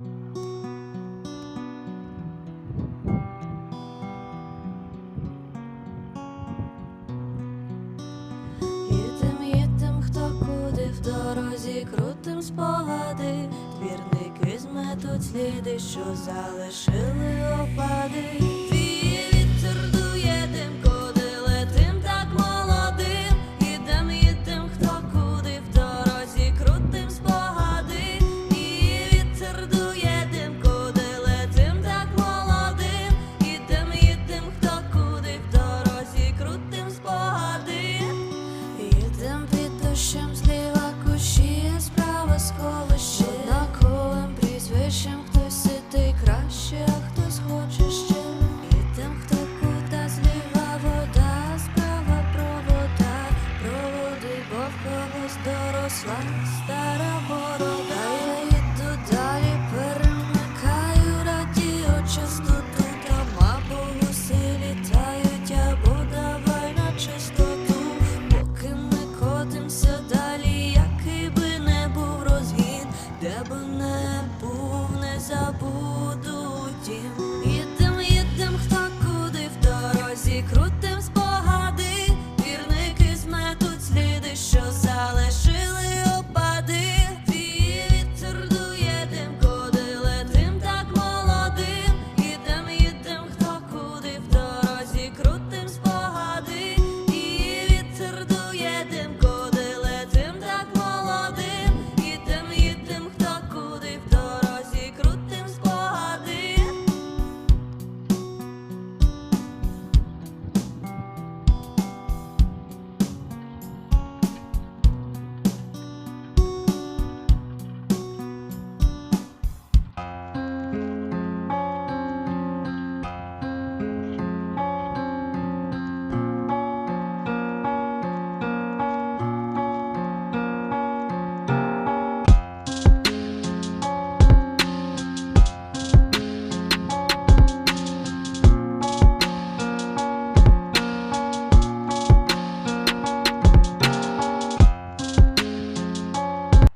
Їдем, їдем, хто куди в дорозі, крутим спогади, двірники зметуть сліди, що залишили опади. Когось доросла стара борода. Я їду далі, перемикаю радіо частоту. Там або гуси літають, або давай на чистоту Поки ми котимся далі, який би не був розгін, де би не був, не забуду тім.